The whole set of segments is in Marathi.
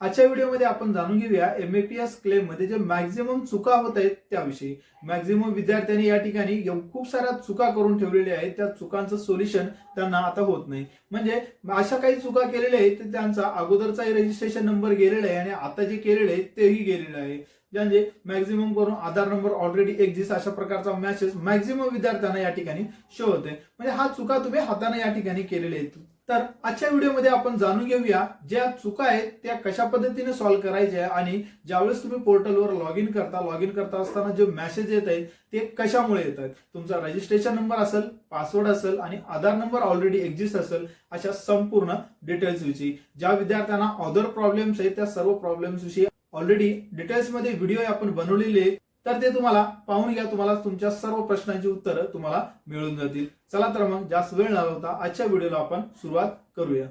आजच्या व्हिडिओमध्ये आपण जाणून घेऊया एम ए पी एस क्लेममध्ये जे मॅक्झिमम चुका होत आहेत त्याविषयी. मॅक्झिमम विद्यार्थ्यांनी या ठिकाणी खूप साऱ्या चुका करून ठेवलेल्या आहेत. त्या चुकांचं सोल्युशन त्यांना आता होत नाही. म्हणजे अशा काही चुका केलेल्या आहेत ते त्यांचा अगोदरचाही रजिस्ट्रेशन नंबर गेलेला आहे आणि आता जे केलेले आहे तेही गेलेलं आहे. म्हणजे मॅक्झिमम करून आधार नंबर ऑलरेडी एक्झिस्ट अशा प्रकारचा मॅसेज मॅक्झिमम विद्यार्थ्यांना या ठिकाणी शो होते म्हणजे हा चुका तुम्ही हाताने या ठिकाणी केलेल्या आहेत. तर आजच्या व्हिडिओमध्ये आपण जाणून घेऊया ज्या चुका आहेत त्या कशा पद्धतीने सॉल्व्ह करायच्या आणि ज्यावेळेस तुम्ही पोर्टलवर लॉग इन करता लॉग इन करता असताना जे मेसेज येत आहेत ते कशामुळे येत आहेत? तुमचा रजिस्ट्रेशन नंबर असेल पासवर्ड असेल आणि आधार नंबर ऑलरेडी एक्झिस्ट असेल अशा संपूर्ण डिटेल्स विषयी. ज्या विद्यार्थ्यांना अदर प्रॉब्लेम्स आहेत त्या सर्व प्रॉब्लेम्स विषयी ऑलरेडी डिटेल्समध्ये व्हिडिओ आपण बनवलेले तर ते तुम्हाला पाहून घ्या तुम्हाला तुमच्या सर्व प्रश्नांची उत्तरं तुम्हाला मिळून जातील. चला तर मग जास्त वेळ न लावता आजच्या व्हिडिओला आपण सुरुवात करूया.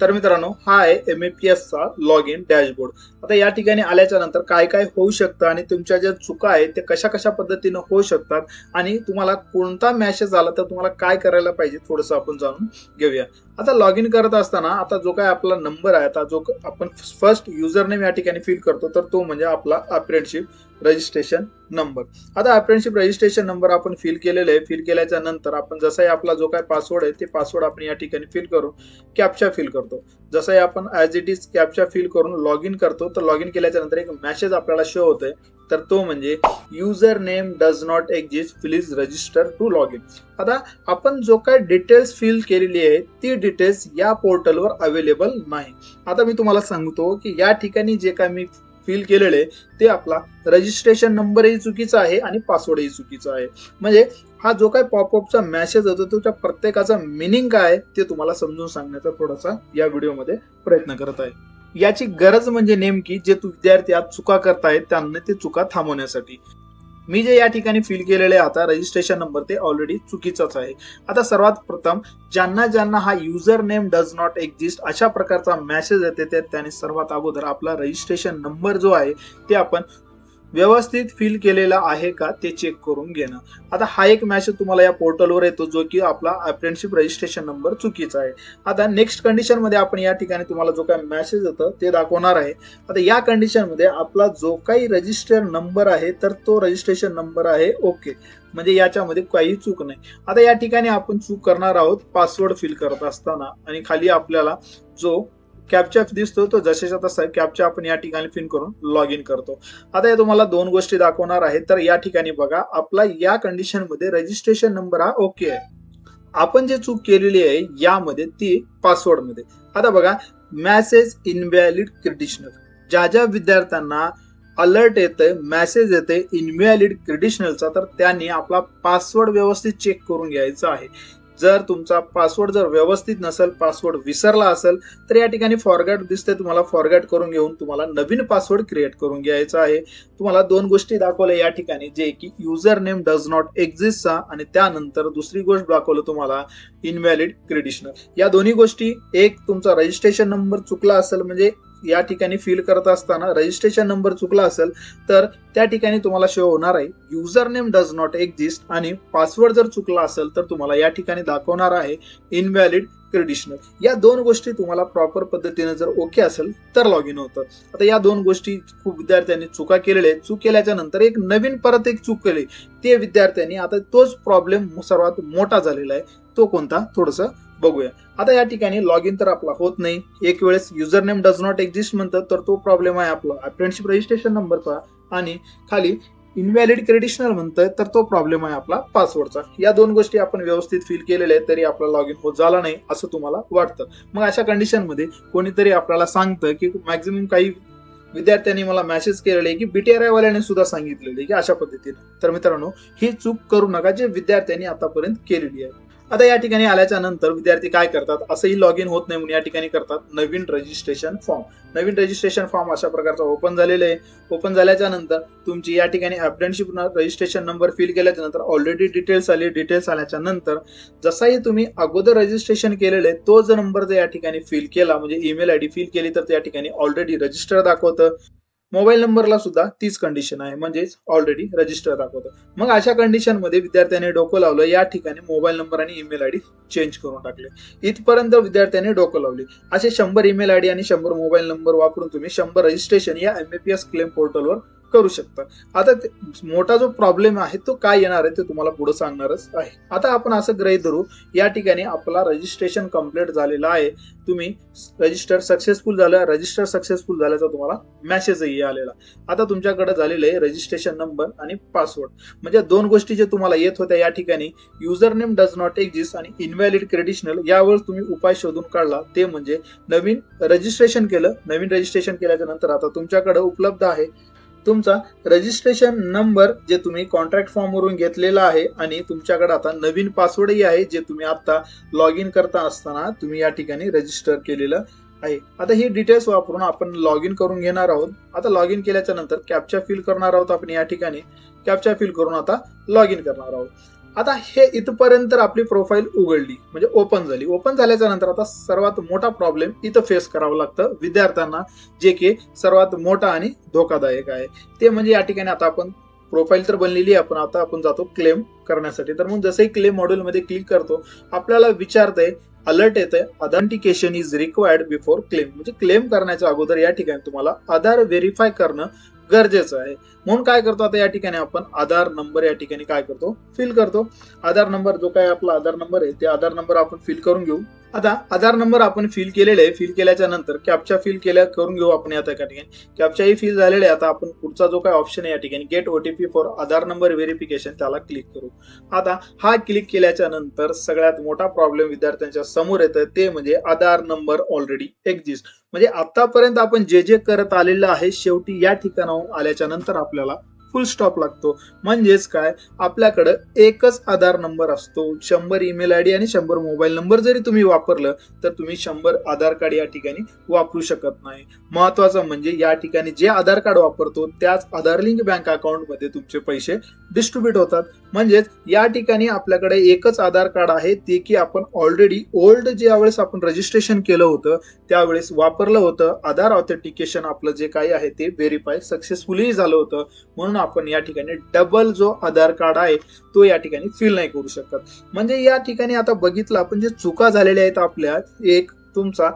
तर मित्रांनो हा आहे एम ए पी एसचा लॉग इन डॅशबोर्ड आता या ठिकाणी आल्याच्यानंतर काय काय होऊ शकतं आणि तुमच्या ज्या चुका आहेत त्या कशा कशा पद्धतीनं होऊ शकतात आणि तुम्हाला कोणता मॅसेज आला तर तुम्हाला काय करायला पाहिजे थोडंसं आपण जाणून घेऊया. आता लॉग इन करत असताना आता जो काय आपला नंबर आहे आता जो आपण फर्स्ट युजर नेम या ठिकाणी फिल करतो तर तो म्हणजे आपला अप्रेंटशिप रजिस्ट्रेशन नंबर. आता अप्रेंटशिप रजिस्ट्रेशन नंबर आपण फिल केलेलं आहे. फिल केल्याच्यानंतर आपण जसाही आपला जो काय पासवर्ड आहे ते पासवर्ड आपण या ठिकाणी फिल करून कॅप्चा फिल करतो. जसंही आपण as it is captcha fill करून लॉग इन करतो तर लॉग इन केल्याच्यानंतर एक मॅसेज आपल्याला शो होतोय. तर तो म्हणजे user name does not exist please register to log in आता आपण जो काय डिटेल्स फिल केलेली आहे ती डिटेल्स या पोर्टलवर अवेलेबल नाही. आता मी तुम्हाला सांगतो की या ठिकाणी जे काय मी फिल केलेले ते आपला रजिस्ट्रेशन नंबरही चुकीचा आहे आणि पासवर्डही चुकीचा आहे. म्हणजे हा जो काय पॉपअपचा मेसेज होतो तो त्या प्रत्येकाचा मिनिंग काय ते तुम्हाला समजून सांगण्याचा थोडासा या व्हिडिओमध्ये प्रयत्न करत आहे. याची गरज म्हणजे नेमकी जे तू विद्यार्थी आज चुका करतायत त्यांना ते चुका थांबवण्यासाठी. मी जे या ठिकाणी फिल केलेले आहे आता रजिस्ट्रेशन नंबर ते ऑलरेडी चुकीचाच आहे. आता सर्वात प्रथम ज्यांना ज्यांना हा user name does not exist अशा प्रकारचा मेसेज येते त्याने सर्वात अगोदर आपला रजिस्ट्रेशन नंबर जो आहे ते आपण व्यवस्थित फिल केलेला आहे का ते चेक करून घेणं. आता हा एक मॅसेज तुम्हाला या पोर्टलवर येतो जो की आपला अप्रेंटशिप रजिस्ट्रेशन नंबर चुकीचा आहे. आता नेक्स्ट कंडिशनमध्ये आपण या ठिकाणी तुम्हाला जो काही मॅसेज येतं ते दाखवणार आहे. आता या कंडिशनमध्ये आपला जो काही रजिस्टर नंबर आहे तर तो रजिस्ट्रेशन नंबर आहे ओके म्हणजे याच्यामध्ये काही चूक नाही. आता या ठिकाणी आपण चूक करणार आहोत पासवर्ड फिल करत असताना. आणि खाली आपल्याला जो कॅपचा दिसतो तो जसेच्या तसा कॅपचा आपण या ठिकाणी फिन करून लॉग इन करतो. आता हे तुम्हाला दोन गोष्टी दाखवणार आहेत. तर या ठिकाणी बघा आपला या कंडिशनमध्ये रजिस्ट्रेशन नंबर हा ओके आहे. आपण जे चूक केलेली आहे यामध्ये ती पासवर्डमध्ये. आता बघा मॅसेज इनव्हॅलिड क्रेडिशनल ज्या ज्या विद्यार्थ्यांना अलर्ट येतंय मॅसेज येते इनव्हॅलिड क्रिडिशनलचा तर त्यांनी आपला पासवर्ड व्यवस्थित चेक करून घ्यायचा आहे. जर तुमचा पासवर्ड जर व्यवस्थित नसेल पासवर्ड विसरला असेल तर या ठिकाणी फॉरगॅट दिसते तुम्हाला फॉरगॅट करून घेऊन तुम्हाला नवीन पासवर्ड क्रिएट करून घ्यायचा आहे. तुम्हाला दोन गोष्टी दाखवल्या या ठिकाणी जे की युजर नेम डज नॉट एक्झिस्टचा आणि त्यानंतर दुसरी गोष्ट दाखवलं तुम्हाला इनव्हॅलिड क्रेडिशनल या दोन्ही गोष्टी एक तुमचा रजिस्ट्रेशन नंबर चुकला असेल म्हणजे या ठिकाणी फिल करत असताना रजिस्ट्रेशन नंबर चुकला असेल तर त्या ठिकाणी तुम्हाला शो होणार आहे. User name does not exist आणि पासवर्ड जर चुकला असेल तर तुम्हाला या ठिकाणी दाखवणार आहे इनव्हॅलिड क्रेडिशनल या दोन गोष्टी तुम्हाला प्रॉपर पद्धतीने जर ओके असेल तर लॉग इन होतं. आता या दोन गोष्टी खूप विद्यार्थ्यांनी चुका केलेल्या आहेत. चूक केल्याच्यानंतर एक नवीन परत एक चूक केली. ते विद्यार्थ्यांनी आता तोच प्रॉब्लेम सर्वात मोठा झालेला आहे. तो कोणता? थोडंसं बघूया. आता या ठिकाणी लॉग इन तर आपला होत नाही. एक वेळेस user name does not exist म्हणतात तर तो प्रॉब्लेम आहे आपला. अप्रेंटशिप रजिस्ट्रेशन नंबरचा आणि खाली इनव्हॅलिड क्रेडिशनल म्हणतोय तर तो प्रॉब्लेम आहे आपला पासवर्डचा या दोन गोष्टी आपण व्यवस्थित फिल केलेल्या आहेत तरी आपला लॉग इन होत झाला नाही असं तुम्हाला वाटतं. मग अशा कंडिशनमध्ये कोणीतरी आपल्याला सांगतं की मॅक्झिमम काही विद्यार्थ्यांनी मला मेसेज केलेले आहे की बीटीआरआय वाल्याने सुद्धा सांगितलेले आहे की अशा पद्धतीने. तर मित्रांनो ही चूक करू नका जे विद्यार्थ्यांनी आतापर्यंत केलेली आहे. आता या ठिकाणी आल्याच्यानंतर विद्यार्थी काय करतात? असंही लॉग इन होत नाही म्हणून या ठिकाणी करतात नवीन रजिस्ट्रेशन फॉर्म नवीन रजिस्ट्रेशन फॉर्म अशा प्रकारचा ओपन झालेला आहे. ओपन झाल्याच्यानंतर तुमची या ठिकाणी अप्रेंटशिप रजिस्ट्रेशन नंबर फिल केल्याच्यानंतर ऑलरेडी डिटेल्स आली. डिटेल्स आल्याच्यानंतर जसाही तुम्ही अगोदर रजिस्ट्रेशन केलेलं आहे तो जर नंबर जर या ठिकाणी फिल केला म्हणजे ईमेल आय डी फिल केली तर त्या ठिकाणी ऑलरेडी रजिस्टर दाखवतं. मोबाईल नंबरला सुद्धा तीच कंडिशन आहे. म्हणजेच ऑलरेडी रजिस्टर दाखवतं. मग अशा कंडिशनमध्ये विद्यार्थ्याने डोकं लावलं या ठिकाणी मोबाईल नंबर आणि ईमेल आयडी चेंज करून टाकले. इथपर्यंत विद्यार्थ्याने डोकं लावले. असे शंभर ईमेल आयडी आणि शंभर मोबाईल नंबर वापरून तुम्ही शंभर रजिस्ट्रेशन या एमएपीएस क्लेम पोर्टलवर करू शकता. आता मोठा जो प्रॉब्लेम आहे तो काय येणार आहे ते तुम्हाला पुढे सांगणारच आहे. आता आपण असं ग्रही धरू या ठिकाणी आपला रजिस्ट्रेशन कंप्लीट झालेला आहे. तुम्ही रजिस्टर सक्सेसफुल झालं रजिस्टर सक्सेसफुल झाल्याचा तुम्हाला मेसेजही आलेला. आता तुमच्याकडे झालेलं आहे रजिस्ट्रेशन नंबर आणि पासवर्ड म्हणजे दोन गोष्टी जे तुम्हाला येत होत्या या ठिकाणी user name does not exist आणि इनव्हॅलिड क्रेडिशनल यावर तुम्ही उपाय शोधून काढला. ते म्हणजे नवीन रजिस्ट्रेशन केलं नवीन रजिस्ट्रेशन केल्याच्यानंतर आता तुमच्याकडे उपलब्ध आहे तुमचा रजिस्ट्रेशन नंबर जे तुम्ही कॉन्ट्रॅक्ट फॉर्मवरून घेतलेला आहे आणि तुमच्याकडे आता नवीन पासवर्डही आहे जे तुम्ही आता लॉग इन करता असताना तुम्ही या ठिकाणी रजिस्टर केलेलं आहे. आता ही डिटेल्स वापरून आपण लॉग इन करून घेणार आहोत. आता लॉग इन केल्याच्यानंतर कॅप्चा फिल करणार आहोत आपण या ठिकाणी. कॅप्चा फिल करून आता लॉग इन करणार आहोत. आता हे इथपर्यंत आपली प्रोफाईल उघडली म्हणजे ओपन झाली. ओपन झाल्याच्यानंतर आता सर्वात मोठा प्रॉब्लेम इथं फेस करावं लागतं. विद्यार्थ्यांना जे की सर्वात मोठा आणि धोकादायक आहे. ते म्हणजे या ठिकाणी आता आपण प्रोफाईल तर बनलेली आहे आपण आता आपण जातो क्लेम करण्यासाठी. तर मग जसंही क्लेम मॉड्यूलमध्ये क्लिक करतो आपल्याला विचारतंय अलर्ट येतंय authentication is required before claim म्हणजे क्लेम करण्याच्या अगोदर या ठिकाणी तुम्हाला आधार व्हेरीफाय करणं गरजेचं आहे. म्हणून काय करतो आता या ठिकाणी आपण आधार नंबर या ठिकाणी काय करतो? फिल करतो. आधार नंबर जो काय आपला आधार नंबर आहे ते आधार नंबर आपण फिल करून घेऊ. आता आधार नंबर आपण फिल केलेले आहे. फिल केल्याच्यानंतर कॅपचा फिल केल्या करून घेऊ आपण आता या ठिकाणी. कॅपचाही फिल झालेले आहे. आता आपण पुढचा जो काय ऑप्शन आहे या ठिकाणी get OTP for Aadhaar number verification त्याला क्लिक करू. आता हा क्लिक केल्याच्यानंतर सगळ्यात मोठा प्रॉब्लेम विद्यार्थ्यांच्या समोर येतं ते म्हणजे आधार नंबर ऑलरेडी एक्झिस्ट म्हणजे आतापर्यंत आपण जे जे करत आलेलं आहे शेवटी या ठिकाणाहून आल्याच्यानंतर आपल्याला फुल स्टॉप लागतो. म्हणजेच काय? आपल्याकडं एकच आधार नंबर असतो. शंभर ईमेल आय डी आणि शंभर मोबाईल नंबर जरी तुम्ही वापरलं तर तुम्ही शंभर आधार कार्ड या ठिकाणी वापरू शकत नाही. महत्वाचं म्हणजे या ठिकाणी जे आधार कार्ड वापरतो त्याच आधार लिंक बँक अकाउंटमध्ये तुमचे पैसे डिस्ट्रीब्युट होतात. म्हणजेच या ठिकाणी आपल्याकडे एकच आधार कार्ड आहे ते की आपण ऑलरेडी ओल्ड ज्यावेळेस आपण रजिस्ट्रेशन केलं होतं त्यावेळेस वापरलं होतं. आधार ऑथेंटिकेशन आपलं जे काही आहे ते व्हेरीफाय सक्सेसफुली झालं होतं. म्हणून आपण या ठिकाणी डबल जो आधार कार्ड आहे तो या ठिकाणी फिल नाही करू शकत. म्हणजे या ठिकाणी आता बघितलं आपण जे चुका झालेल्या आहेत आपल्या एक तुमचा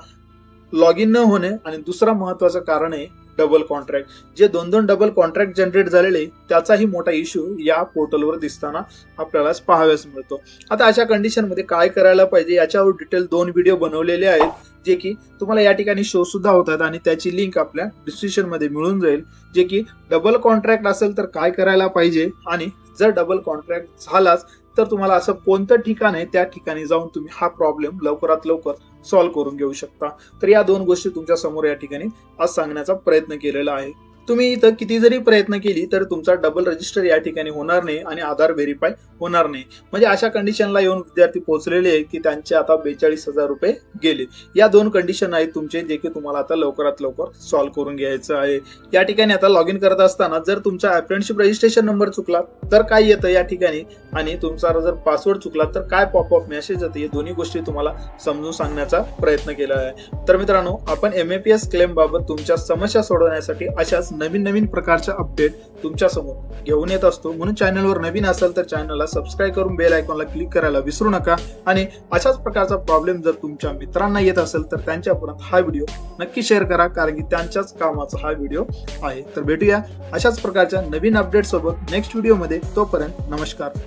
लॉग इन न होणे आणि दुसरा महत्वाचं कारण आहे डबल कॉन्ट्रॅक्ट जे दोन दोन डबल कॉन्ट्रॅक्ट जनरेट झालेले त्याचाही मोठा इश्यू या पोर्टलवर दिसताना आपल्याला पाहाव्यास मिळतो. आता अशा कंडिशनमध्ये काय करायला पाहिजे याच्यावर डिटेल दोन व्हिडिओ बनवलेले आहेत. जे की तुम्हाला या ठिकाणी शो सुद्धा होतात आणि त्याची लिंक आपल्या डिस्क्रिप्शनमध्ये मिळून जाईल. जे की डबल कॉन्ट्रॅक्ट असेल तर काय करायला पाहिजे? आणि जर डबल कॉन्ट्रॅक्ट झालाच तर तुम्हाला असं कोणतं ठिकाण आहे त्या ठिकाणी जाऊन तुम्ही हा प्रॉब्लेम लवकरात लवकर सॉल्व्ह करून घेऊ शकता. तर या दोन गोष्टी तुमच्यासमोर या ठिकाणी आज सांगण्याचा प्रयत्न केलेला आहे. तुम्ही इथं किती जरी प्रयत्न केली तर तुमचा डबल रजिस्टर या ठिकाणी होणार नाही आणि आधार व्हेरीफाय होणार नाही. म्हणजे अशा कंडिशनला येऊन विद्यार्थी पोहोचलेले आहे की त्यांचे आता बेचाळीस हजार रुपये गेले. या दोन कंडिशन आहेत तुमचे जे की तुम्हाला आता लवकरात लवकर सॉल्व्ह करून घ्यायचं आहे. या ठिकाणी आता लॉग इन करत असताना जर तुमचा अप्रेंटशिप रजिस्ट्रेशन नंबर चुकला तर काय येतं या ठिकाणी? आणि तुमचा जर पासवर्ड चुकला तर काय पॉपअप मेसेज येतं? या दोन्ही गोष्टी तुम्हाला समजून सांगण्याचा प्रयत्न केला आहे. तर मित्रांनो आपण M A P S claim बाबत तुमच्या समस्या सोडवण्यासाठी अशाच नवीन नवीन प्रकारच्या अपडेट तुमच्यासमोर घेऊन येत असतो. म्हणून चॅनलवर नवीन असेल तर चॅनलला सबस्क्राईब करून बेल आयकॉनला क्लिक करायला विसरू नका. आणि अशाच प्रकारचा प्रॉब्लेम जर तुमच्या मित्रांना येत असेल तर त्यांच्यापर्यंत हा व्हिडिओ नक्की शेअर करा. कारण की त्यांच्याच कामाचा हा व्हिडिओ आहे. तर भेटूया अशाच प्रकारच्या नवीन अपडेटसोबत नेक्स्ट व्हिडिओमध्ये तोपर्यंत नमस्कार.